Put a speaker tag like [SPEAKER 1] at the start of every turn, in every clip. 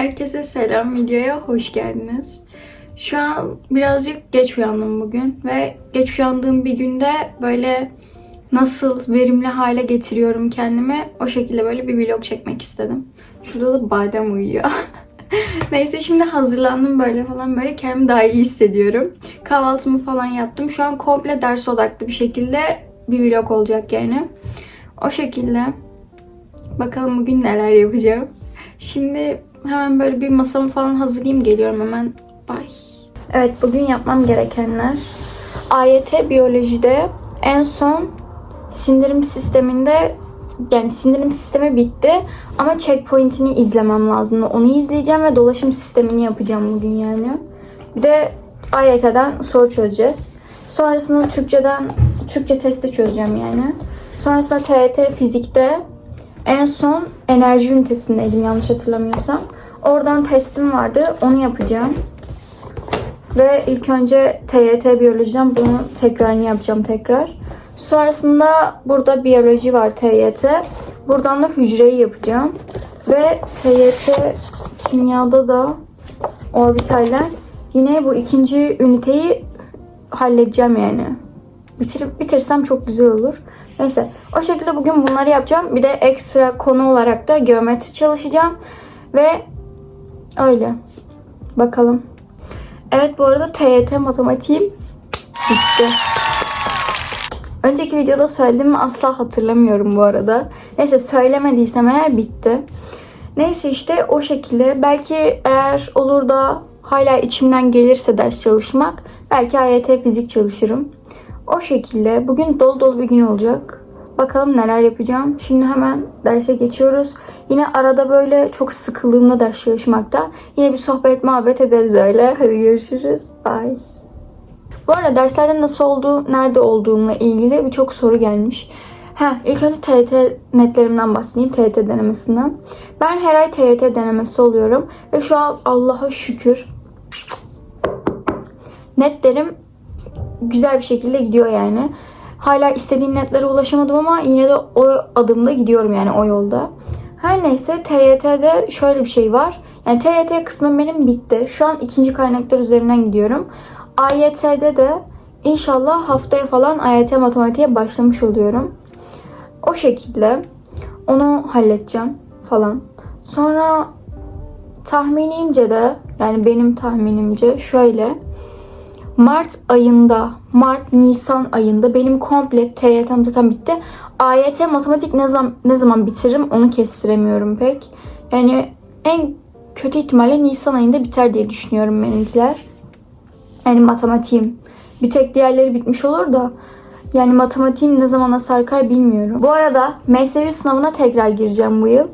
[SPEAKER 1] Herkese selam, videoya hoş geldiniz. Şu an birazcık geç uyandım bugün ve geç uyandığım bir günde böyle nasıl verimli hale getiriyorum kendimi o şekilde böyle bir vlog çekmek istedim. Şurada da badem uyuyor. Neyse şimdi hazırlandım böyle falan böyle kendimi daha iyi hissediyorum. Kahvaltımı falan yaptım. Şu an komple ders odaklı bir şekilde bir vlog olacak yani. O şekilde. Bakalım bugün neler yapacağım. Şimdi hemen böyle bir masamı falan hazırlayayım geliyorum hemen. Bye. Evet bugün yapmam gerekenler. AYT biyolojide en son sindirim sisteminde yani sindirim sistemi bitti ama checkpoint'ini izlemem lazımdı. Onu izleyeceğim ve dolaşım sistemini yapacağım bugün yani. Bir de AYT'den soru çözeceğiz. Sonrasında Türkçeden Türkçe testi çözeceğim yani. Sonrasında TYT fizikte en son enerji ünitesindeydim yanlış hatırlamıyorsam. Oradan testim vardı. Onu yapacağım. Ve ilk önce TYT biyolojiden bunu tekrarını yapacağım tekrar. Sonrasında burada biyoloji var TYT. Buradan da hücreyi yapacağım. Ve TYT kimyada da orbitaller. Yine bu ikinci üniteyi halledeceğim yani. Bitirip bitirsem çok güzel olur. Neyse o şekilde bugün bunları yapacağım. Bir de ekstra konu olarak da geometri çalışacağım. Ve öyle. Bakalım. Evet bu arada TYT matematiğim bitti. Önceki videoda söylediğimi asla hatırlamıyorum bu arada. Neyse söylemediysem eğer bitti. Neyse işte o şekilde. Belki eğer olur da hala içimden gelirse ders çalışmak belki AYT fizik çalışırım. O şekilde bugün dolu dolu bir gün olacak. Bakalım neler yapacağım. Şimdi hemen derse geçiyoruz. Yine arada böyle çok sıkıldığımda ders çalışmakta. Yine bir sohbet muhabbet ederiz öyle. Hadi görüşürüz. Bye. Bu arada derslerde nasıl olduğu, nerede olduğumla ilgili birçok soru gelmiş. Ha, ilk önce TYT netlerimden bahsedeyim. TYT denemesinden. Ben her ay TYT denemesi oluyorum. Ve şu an Allah'a şükür netlerim güzel bir şekilde gidiyor yani. Hala istediğim netlere ulaşamadım ama yine de o adımda gidiyorum yani o yolda. Her neyse TYT'de şöyle bir şey var. Yani TYT kısmı benim bitti. Şu an ikinci kaynaklar üzerinden gidiyorum. AYT'de de inşallah haftaya falan AYT matematiğe başlamış oluyorum. O şekilde onu halledeceğim falan. Sonra tahminimce de yani benim tahminimce şöyle Mart ayında, Mart Nisan ayında benim komple TYT'm zaten bitti. AYT matematik ne zaman ne zaman bitiririm onu kestiremiyorum pek. Yani en kötü ihtimalle Nisan ayında biter diye düşünüyorum benimkiler. Yani matematiğim. Bir tek diğerleri bitmiş olur da yani matematiğim ne zamana sarkar bilmiyorum. Bu arada MSU sınavına tekrar gireceğim bu yıl.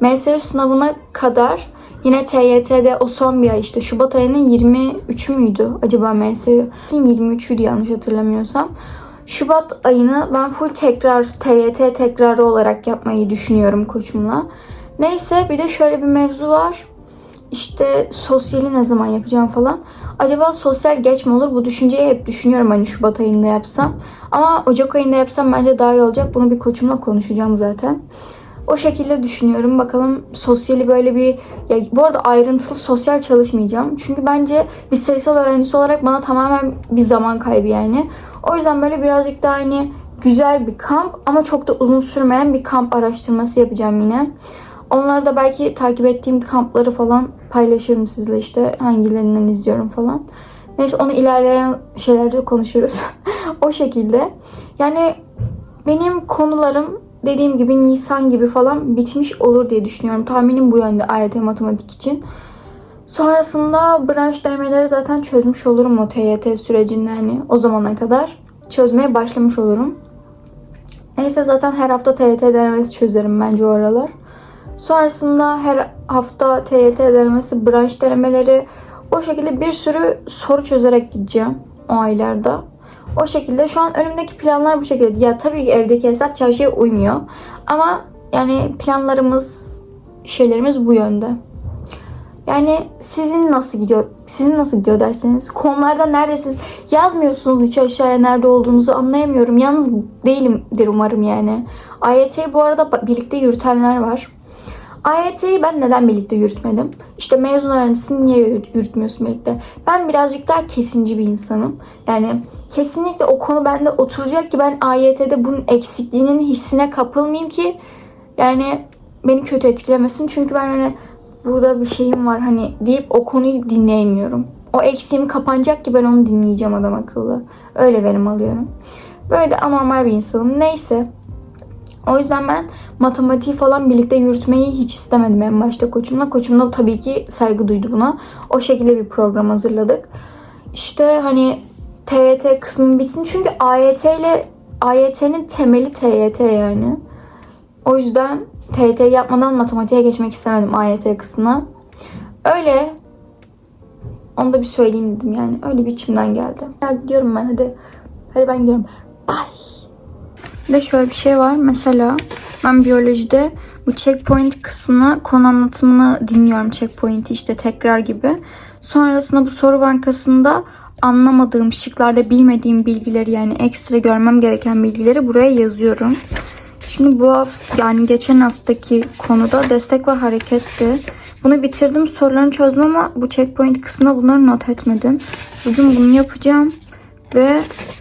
[SPEAKER 1] MSU sınavına kadar Yine TYT'de o son bir ay işte Şubat ayının 23'ü müydü acaba MSU? 23'üydü yanlış hatırlamıyorsam. Şubat ayını ben full tekrar TYT tekrarı olarak yapmayı düşünüyorum koçumla. Neyse bir de şöyle bir mevzu var. İşte sosyali ne zaman yapacağım falan. Acaba sosyal geç mi olur? Bu düşünceyi hep düşünüyorum hani Şubat ayında yapsam. Ama Ocak ayında yapsam bence daha iyi olacak. Bunu bir koçumla konuşacağım zaten. O şekilde düşünüyorum. Bakalım sosyali böyle bir... Ya bu arada ayrıntılı sosyal çalışmayacağım. Çünkü bence bir sayısal öğrencisi olarak bana tamamen bir zaman kaybı yani. O yüzden böyle birazcık daha hani güzel bir kamp ama çok da uzun sürmeyen bir kamp araştırması yapacağım yine. Onları da belki takip ettiğim kampları falan paylaşırım sizle işte hangilerinden izliyorum falan. Neyse onu ilerleyen şeylerde konuşuruz. o şekilde. Yani benim konularım dediğim gibi Nisan gibi falan bitmiş olur diye düşünüyorum. Tahminim bu yönde AYT matematik için. Sonrasında branş denemeleri zaten çözmüş olurum o TYT sürecinde hani o zamana kadar. Çözmeye başlamış olurum. Neyse zaten her hafta TYT denemesi çözerim bence o aralar. Sonrasında her hafta TYT denemesi, branş denemeleri o şekilde bir sürü soru çözerek gideceğim o aylarda. O şekilde şu an önümdeki planlar bu şekilde. Ya tabii ki evdeki hesap çarşıya uymuyor. Ama yani planlarımız, şeylerimiz bu yönde. Yani sizin nasıl gidiyor? Sizin nasıl gidiyor derseniz? Konularda neredesiniz? Yazmıyorsunuz hiç aşağıya nerede olduğunuzu anlayamıyorum. Yalnız değilimdir umarım yani. AYT'yi bu arada birlikte yürütenler var. AYT'yi ben neden birlikte yürütmedim? İşte mezun öğrencisini niye yürüt- yürütmüyorsun birlikte? Ben birazcık daha kesinci bir insanım. Yani kesinlikle o konu bende oturacak ki ben AYT'de bunun eksikliğinin hissine kapılmayayım ki yani beni kötü etkilemesin. Çünkü ben hani burada bir şeyim var hani deyip o konuyu dinleyemiyorum. O eksiğimi kapanacak ki ben onu dinleyeceğim adam akıllı. Öyle verim alıyorum. Böyle de anormal bir insanım. Neyse. O yüzden ben matematiği falan birlikte yürütmeyi hiç istemedim en başta koçumla. Koçum da tabii ki saygı duydu buna. O şekilde bir program hazırladık. İşte hani TYT kısmı bitsin. Çünkü AYT ile AYT'nin temeli TYT yani. O yüzden TYT yapmadan matematiğe geçmek istemedim AYT kısmına. Öyle. Onu da bir söyleyeyim dedim yani. Öyle bir içimden geldi. Ya gidiyorum ben hadi. Hadi ben gidiyorum. Bye. Bir de şöyle bir şey var. Mesela ben biyolojide bu checkpoint kısmına konu anlatımını dinliyorum. Checkpoint'i işte tekrar gibi. Sonrasında bu soru bankasında anlamadığım şıklarda bilmediğim bilgileri yani ekstra görmem gereken bilgileri buraya yazıyorum. Şimdi bu hafta yani geçen haftaki konuda destek ve hareketti. Bunu bitirdim sorularını çözdüm ama bu checkpoint kısmına bunları not etmedim. Bugün bunu yapacağım. Ve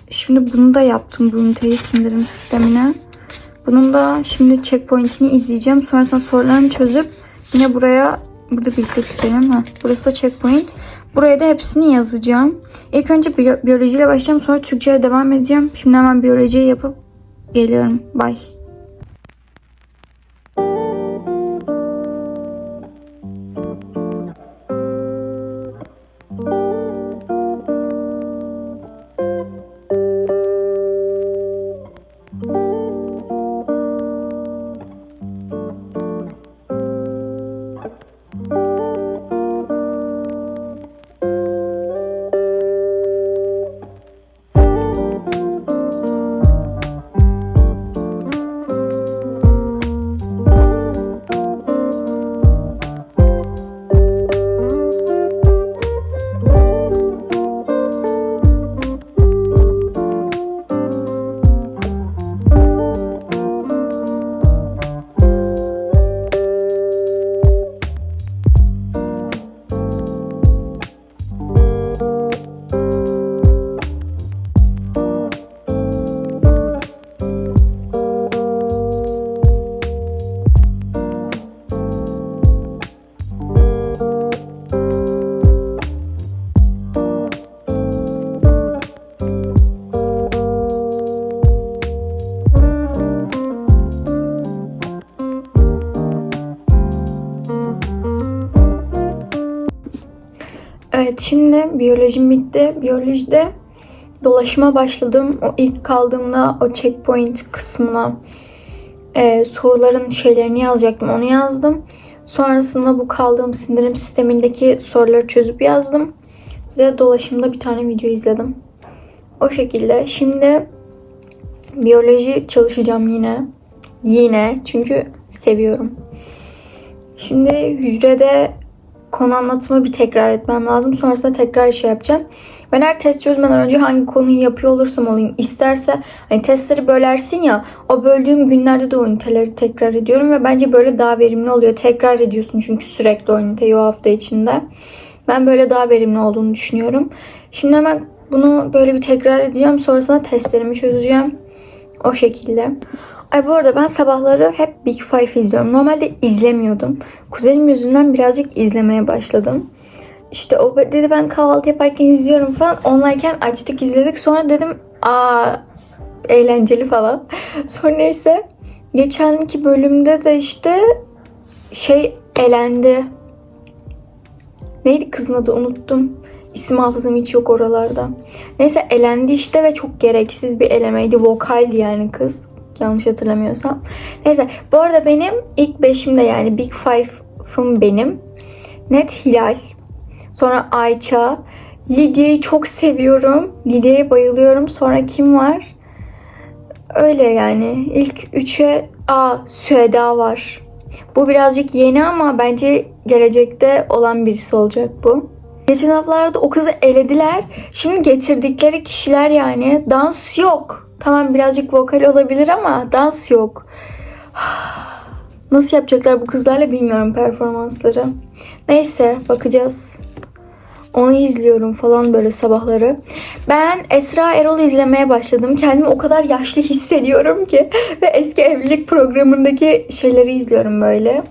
[SPEAKER 1] şimdi bunu da yaptım bu üniteyi sindirim sistemine. Bunun da şimdi checkpoint'ini izleyeceğim. Sonrasında sorularını çözüp yine buraya burada birlikte çizelim. Ha, burası da checkpoint. Buraya da hepsini yazacağım. İlk önce biyo- biyolojiyle başlayacağım. Sonra Türkçe'ye devam edeceğim. Şimdi hemen biyolojiyi yapıp geliyorum. Bye. Evet şimdi biyolojim bitti. Biyolojide dolaşıma başladım. O ilk kaldığımda o checkpoint kısmına e, soruların şeylerini yazacaktım. Onu yazdım. Sonrasında bu kaldığım sindirim sistemindeki soruları çözüp yazdım. Ve dolaşımda bir tane video izledim. O şekilde. Şimdi biyoloji çalışacağım yine. Yine. Çünkü seviyorum. Şimdi hücrede konu anlatımı bir tekrar etmem lazım. Sonrasında tekrar şey yapacağım. Ben her test çözmeden önce hangi konuyu yapıyor olursam olayım isterse hani testleri bölersin ya o böldüğüm günlerde de o üniteleri tekrar ediyorum ve bence böyle daha verimli oluyor. Tekrar ediyorsun çünkü sürekli o üniteyi o hafta içinde. Ben böyle daha verimli olduğunu düşünüyorum. Şimdi hemen bunu böyle bir tekrar edeceğim. Sonrasında testlerimi çözeceğim. O şekilde. Ay bu arada ben sabahları hep Big Five izliyorum. Normalde izlemiyordum. Kuzenim yüzünden birazcık izlemeye başladım. İşte o dedi ben kahvaltı yaparken izliyorum falan. Onlayken açtık izledik. Sonra dedim aa eğlenceli falan. Sonra neyse geçenki bölümde de işte şey elendi. Neydi kızın adı unuttum. İsim hafızam hiç yok oralarda. Neyse elendi işte ve çok gereksiz bir elemeydi. Vokaldi yani kız. Yanlış hatırlamıyorsam. Neyse bu arada benim ilk beşimde yani Big Five'ım benim. Net Hilal. Sonra Ayça. Lidya'yı çok seviyorum. Lidya'ya bayılıyorum. Sonra kim var? Öyle yani. İlk üçe A Süheda var. Bu birazcık yeni ama bence gelecekte olan birisi olacak bu. Geçen haftalarda o kızı elediler. Şimdi getirdikleri kişiler yani dans yok. Tamam birazcık vokal olabilir ama dans yok. Nasıl yapacaklar bu kızlarla bilmiyorum performansları. Neyse bakacağız. Onu izliyorum falan böyle sabahları. Ben Esra Erol'u izlemeye başladım. Kendimi o kadar yaşlı hissediyorum ki. Ve eski evlilik programındaki şeyleri izliyorum böyle.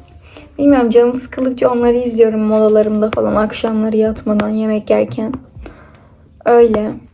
[SPEAKER 1] Bilmiyorum canım sıkıldıkça onları izliyorum molalarımda falan. Akşamları yatmadan yemek yerken. Öyle.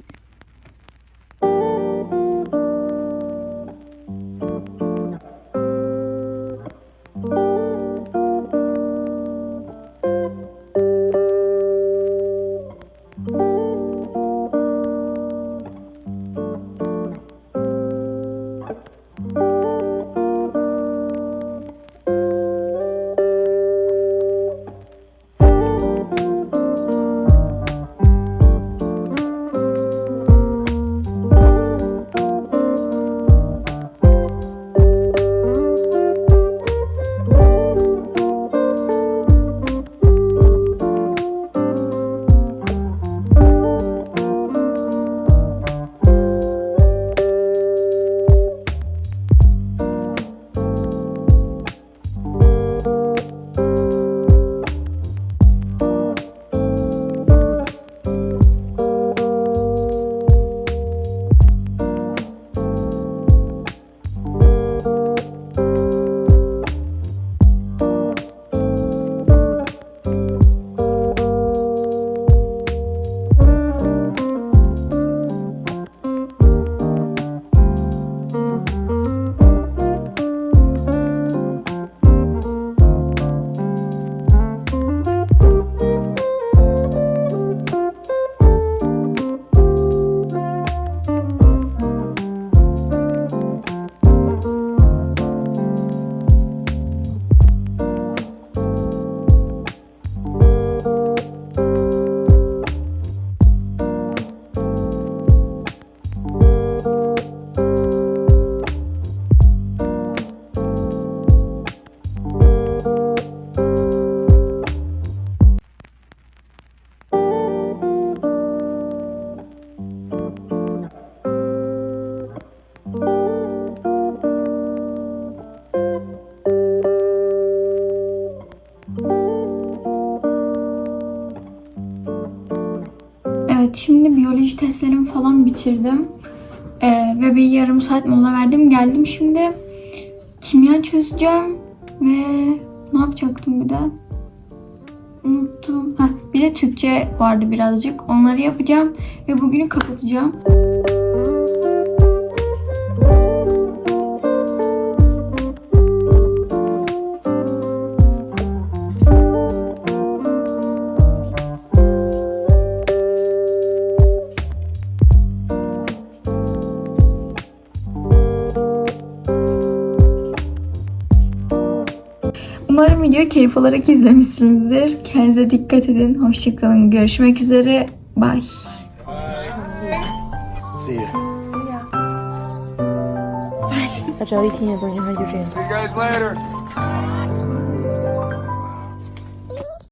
[SPEAKER 1] Bitirdim. Ee, ve bir yarım saat mola verdim. Geldim şimdi kimya çözeceğim ve ne yapacaktım bir de? Unuttum. Heh, bir de Türkçe vardı birazcık. Onları yapacağım ve bugünü kapatacağım. Umarım videoyu keyif olarak izlemişsinizdir. Kendinize dikkat edin. Hoşçakalın. Görüşmek üzere. Bye.
[SPEAKER 2] See ya.
[SPEAKER 3] 他只要一听见动静，他就这样。
[SPEAKER 2] See you guys later.